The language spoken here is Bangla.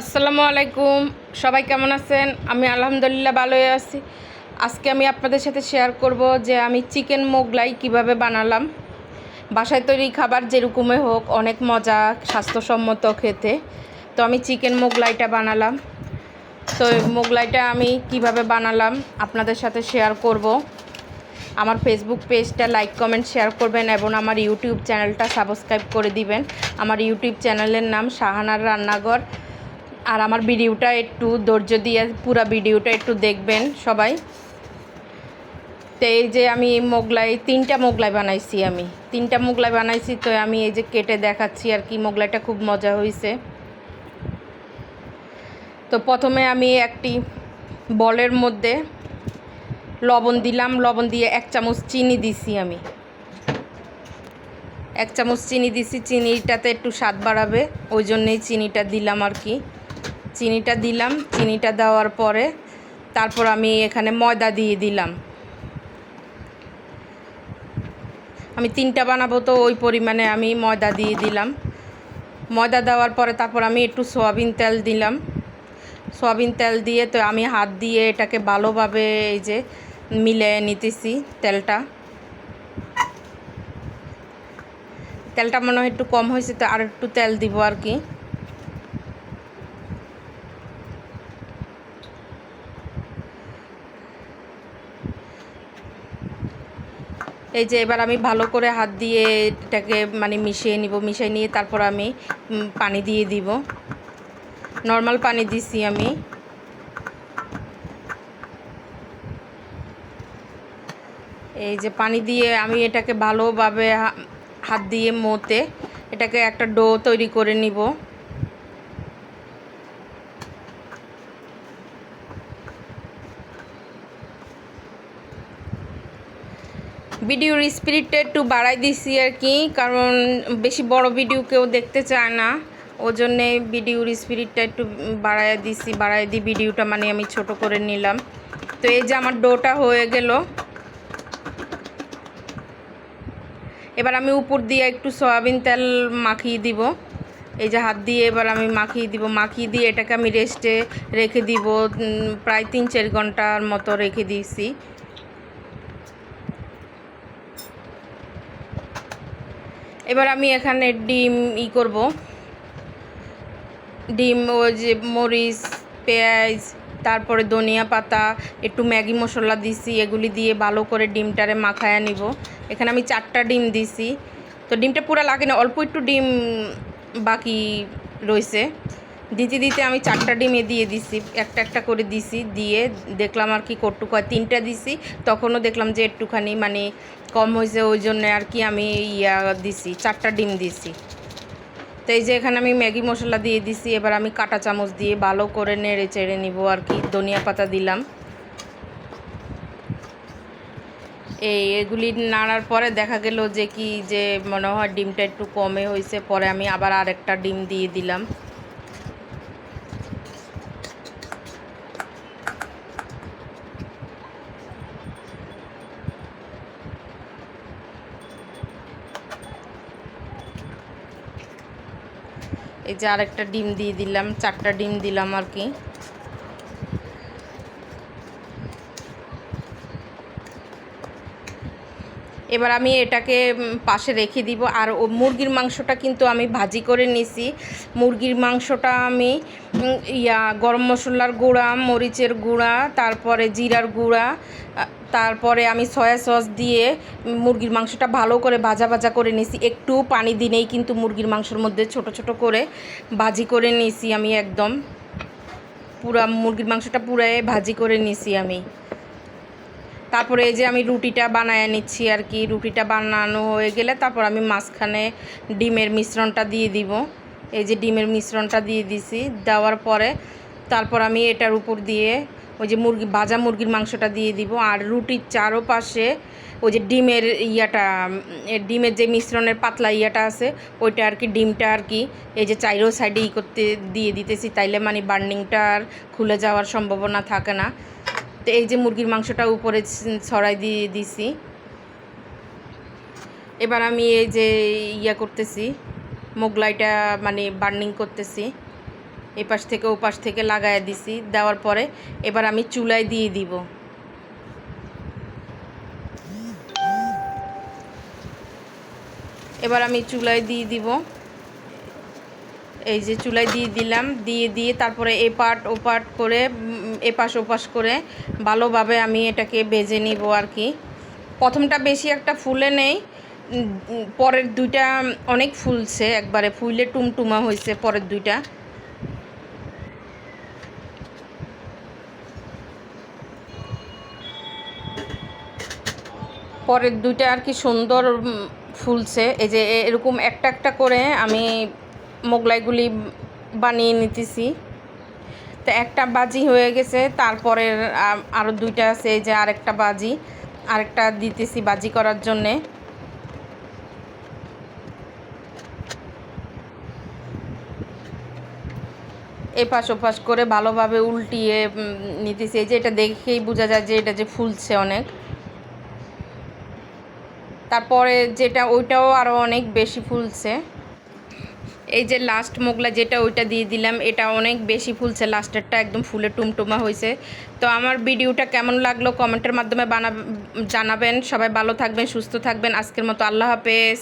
আসসালামু আলাইকুম। সবাই কেমন আছেন? আমি আলহামদুলিল্লাহ ভালোই আছি। আজকে আমি আপনাদের সাথে শেয়ার করব যে আমি চিকেন মোগলাই কীভাবে বানালাম। বাসায় তৈরি খাবার যেরকমই হোক, অনেক মজা, স্বাস্থ্যসম্মত খেতে। তো আমি চিকেন মোগলাইটা বানালাম। তো মোগলাইটা আমি কীভাবে বানালাম আপনাদের সাথে শেয়ার করব। আমার ফেসবুক পেজটা লাইক কমেন্ট শেয়ার করবেন এবং আমার ইউটিউব চ্যানেলটা সাবস্ক্রাইব করে দিবেন। আমার ইউটিউব চ্যানেলের নাম শাহানার রান্নাঘর। আর আমার ভিডিওটা একটু ধৈর্য দিয়ে, পুরো ভিডিওটা একটু দেখবেন সবাই। তো এই যে আমি মোগলাই, তিনটা মোগলাই বানাইছি আমি। তিনটা মোগলাই বানাইছি তো আমি এই যে কেটে দেখাচ্ছি আর কি, মোগলাইটা খুব মজা হয়েছে তো প্রথমে আমি একটি বলের মধ্যে লবণ দিলাম, লবণ দিয়ে এক চামচ চিনি দিছি আমি। এক চামচ চিনি দিছি, চিনিটাতে একটু স্বাদ বাড়াবে, ওই জন্যেই চিনিটা দিলাম আর কি। চিনিটা দিলাম। চিনিটা দেওয়ার পরে তারপর আমি এখানে ময়দা দিয়ে দিলাম। আমি তিনটা বানাবো তো ওই পরিমাণে আমি ময়দা দিয়ে দিলাম। ময়দা দেওয়ার পরে তারপর আমি একটু সয়াবিন তেল দিলাম। সয়াবিন তেল দিয়ে তো আমি হাত দিয়ে এটাকে ভালোভাবে এই যে মিলে নিতেছি তেলটা। তেলটা মনে হয় একটু কম হয়েছে, তো আর একটু তেল দিব আর কি। এই যে এবার আমি ভালো করে হাত দিয়ে এটাকে মানে মিশিয়ে নিব, মিশিয়ে নিয়ে তারপর আমি পানি দিয়ে দিব। নর্মাল পানি দিছি আমি। এই যে পানি দিয়ে আমি এটাকে ভালোভাবে হাত দিয়ে মতে এটাকে একটা ডো তৈরি করে নিব। ভিডিওর স্পিরিটটা একটু বাড়াই দিছি আর কি, কারণ বেশি বড় ভিডিও কেউ দেখতে চায় না। ও জন্যে ভিডিওর স্পিরিটটা একটু বাড়াই দিছি, বাড়াই দিয়ে ভিডিওটা মানে আমি ছোট করে নিলাম। তো এই যে আমার ডোটা হয়ে গেল। এবার আমি উপর দিয়ে একটু সয়াবিন তেল মাখিয়ে দিব। এই যে হাত দিয়ে এবার আমি মাখিয়ে দিব, মাখিয়ে দিয়ে এটাকে আমি রেস্টে রেখে দিব প্রায় তিন চার ঘণ্টার মতো রেখে দিয়েছি এবার আমি এখানে ডিম ই করব। ডিম ওই যে মরিচ, পেঁয়াজ, তারপরে ধনিয়া পাতা, একটু ম্যাগি মশলা দিছি, এগুলি দিয়ে ভালো করে ডিমটারে মাখায় নিব। এখানে আমি চারটা ডিম দিছি। তো ডিমটা পুরো লাগে না অল্প একটু ডিম বাকি রয়েছে দিতে দিতে আমি চারটা ডিমে দিয়ে দিছি, একটা একটা করে দিছি, দিয়ে দেখলাম আর কি কটুক হয় তিনটা দিছি, তখনও দেখলাম যে একটুখানি মানে কম হয়েছে, ওই জন্য আর কি আমি ইয়া দিছি, চারটা ডিম দিছি। তো এই যে এখানে আমি ম্যাগি মশলা দিয়ে দিছি, এবার আমি কাঁটা চামচ দিয়ে ভালো করে নেড়ে চেড়ে নিব আর কি, ধনিয়া পাতা দিলাম। এই এগুলি নাড়ার পরে দেখা গেল যে কি যে মনে হয় ডিমটা একটু কমে হয়েছে, পরে আমি আবার আরেকটা ডিম দিয়ে দিলাম। এই যে আরেকটা ডিম দিয়ে দিলাম চারটা ডিম দিলাম আর কি। এবার আমি এটাকে পাশে রেখে দিব। আর ও মুরগির মাংসটা কিন্তু আমি ভাজি করে নিছি। মুরগির মাংসটা আমি ইয়া, গরম মশলার গুঁড়া, মরিচের গুঁড়া, তারপরে জিরার গুঁড়া তারপরে আমি সয়া সস দিয়ে মুরগির মাংসটা ভালো করে ভাজা ভাজা করে নিছি। একটু পানি দিনেই কিন্তু মুরগির মাংসের মধ্যে ছোট ছোট করে ভাজি করে নিছি আমি একদম। পুরা মুরগির মাংসটা পুরাই ভাজি করে নিছি আমি। তারপরে এই যে আমি রুটিটা বানায় নিচ্ছি আর কি, রুটিটা বানানো হয়ে গেলে তারপর আমি মাঝখানে ডিমের মিশ্রণটা দিয়ে দিব। এই যে ডিমের মিশ্রণটা দিয়ে দিছি, দেওয়ার পরে তারপর আমি এটার উপর দিয়ে ওই যে মুরগি, ভাজা মুরগির মাংসটা দিয়ে দিব। আর রুটির চারোপাশে ওই যে ডিমের ইয়াটা ডিমের যে মিশ্রণের পাতলা ইয়াটা আছে, ওইটা আর কি, ডিমটা আর কি, এই যে চাইরো সাইডে ই করতে, দিয়ে দিতেছি। তাইলে মানে বার্নিংটা আর খুলে যাওয়ার সম্ভাবনা থাকে না। তো এই যে মুরগির মাংসটা উপরে ছড়াই দিয়ে দিছি। এবার আমি এই যে ইয়া করতেছি, মোগলাইটা মানে বার্নিং করতেছি। এই পাশ থেকে ও পাশ থেকে লাগাই দিছি, দেওয়ার পরে এবার আমি চুলায় দিয়ে দিব। এবার আমি চুলায় দিয়ে দিব। এই যে চুলায় দিয়ে দিলাম, দিয়ে দিয়ে তারপরে এ পাট ও পাট করে এপাশ ওপাশ করে ভালোভাবে আমি এটাকে বেজে নিব আর কি। প্রথমটা বেশি একটা ফুলে নেই পরের দুইটা অনেক ফুলছে একবারে, ফুলে টুমটুমা হয়েছে পরের দুইটা। পরের দুইটা আর কি সুন্দর ফুলছে। এই যে এরকম একটা একটা করে আমি মোগলাইগুলি বানিয়ে নিতেছি। তো একটা বাজি হয়ে গেছে তারপরে আরও দুইটা আছে যে আরেকটা বাজি। আরেকটা দিতেছি বাজি করার জন্যে। এপাশ ওপাশ করে ভালোভাবে উল্টিয়ে নিতেছি। এই যে এটা দেখেই বোঝা যায় যে এটা যে ফুলছে অনেক। তারপরে যেটা, ওইটাও আরও অনেক বেশি ফুলছে। এই যে লাস্ট মোগলা যেটা ওইটা দিয়ে দিলাম, এটা অনেক বেশি ফুলছে লাস্টেরটা একদম ফুলে টুমটুমা হয়েছে তো আমার ভিডিওটা কেমন লাগল কমেন্টের মাধ্যমে বানা জানাবেন। সবাই ভালো থাকবেন, সুস্থ থাকবেন। আজকের মতো আল্লাহ হাফেজ।